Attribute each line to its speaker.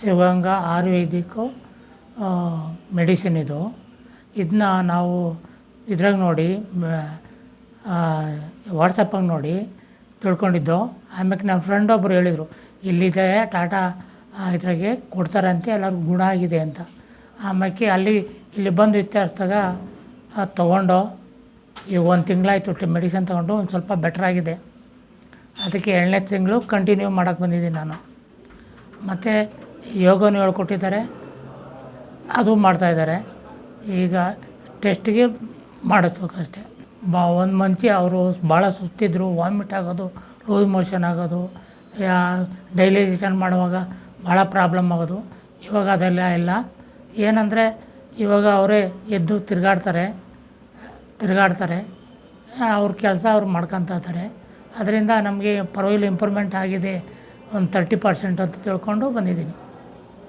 Speaker 1: Shivaganga Ayurvedic medicine ಇದು. ಇದನ್ನ ನಾವು ಇದ್ರಾಗ ನೋಡಿ ವಾಟ್ಸಪ್ಪಾಗ ನೋಡಿ ತಿಳ್ಕೊಂಡಿದ್ದು. ಆಮೇಲೆ ನಮ್ಮ ಫ್ರೆಂಡ್ ಒಬ್ಬರು ಹೇಳಿದರು, ಇಲ್ಲಿದೆ, ಟಾಟಾ ಇದ್ರಾಗೆ ಕೊಡ್ತಾರಂತೆ, ಎಲ್ಲರಿಗೂ ಗುಣ ಆಗಿದೆ ಅಂತ. ಆಮೇಲೆ ಅಲ್ಲಿ, ಇಲ್ಲಿ ಬಂದು ವಿಚಾರಿಸಿದಾಗ ತೊಗೊಂಡು, ಈಗ ಒಂದು ತಿಂಗಳಾಯ್ತು ಮೆಡಿಸಿನ್ ತೊಗೊಂಡು, ಒಂದು ಸ್ವಲ್ಪ ಬೆಟ್ರಾಗಿದೆ ಅದಕ್ಕೆ ಎರಡನೇ ತಿಂಗಳು ಕಂಟಿನ್ಯೂ ಮಾಡೋಕ್ಕೆ ಬಂದಿದ್ದೀನಿ ನಾನು. ಮತ್ತು ಯೋಗನೂ ಹೇಳ್ಕೊಟ್ಟಿದ್ದಾರೆ. ಅದು ಮಾಡ್ತಾಯಿದ್ದಾರೆ ಈಗ ಟೆಸ್ಟಿಗೆ ಮಾಡಿಸ್ಬೇಕಷ್ಟೆ. ಬಾ, ಒಂದು ಮಂತಿ ಅವರು ಭಾಳ ಸುಸ್ತಿದ್ರು, ವಾಮಿಟ್ ಆಗೋದು, ಲೂಸ್ ಮೋಷನ್ ಆಗೋದು, ಯಾ ಮಾಡುವಾಗ ಭಾಳ ಪ್ರಾಬ್ಲಮ್ ಆಗೋದು. ಇವಾಗ ಅದೆಲ್ಲ ಇಲ್ಲ. ಏನಂದರೆ, ಇವಾಗ ಅವರೇ ಎದ್ದು ತಿರುಗಾಡ್ತಾರೆ ತಿರುಗಾಡ್ತಾರೆ. ಅವ್ರ ಕೆಲಸ ಅವ್ರು ಇರ್ತಾರೆ ಅದರಿಂದ ನಮಗೆ ಪರವಾಗಿಲ್ಲ, ಇಂಪ್ರೂವ್ಮೆಂಟ್ ಆಗಿದೆ. ಒಂದು ತರ್ಟಿ ಪರ್ಸೆಂಟ್ ಅಂತ ತಿಳ್ಕೊಂಡು ಬಂದಿದ್ದೀನಿ.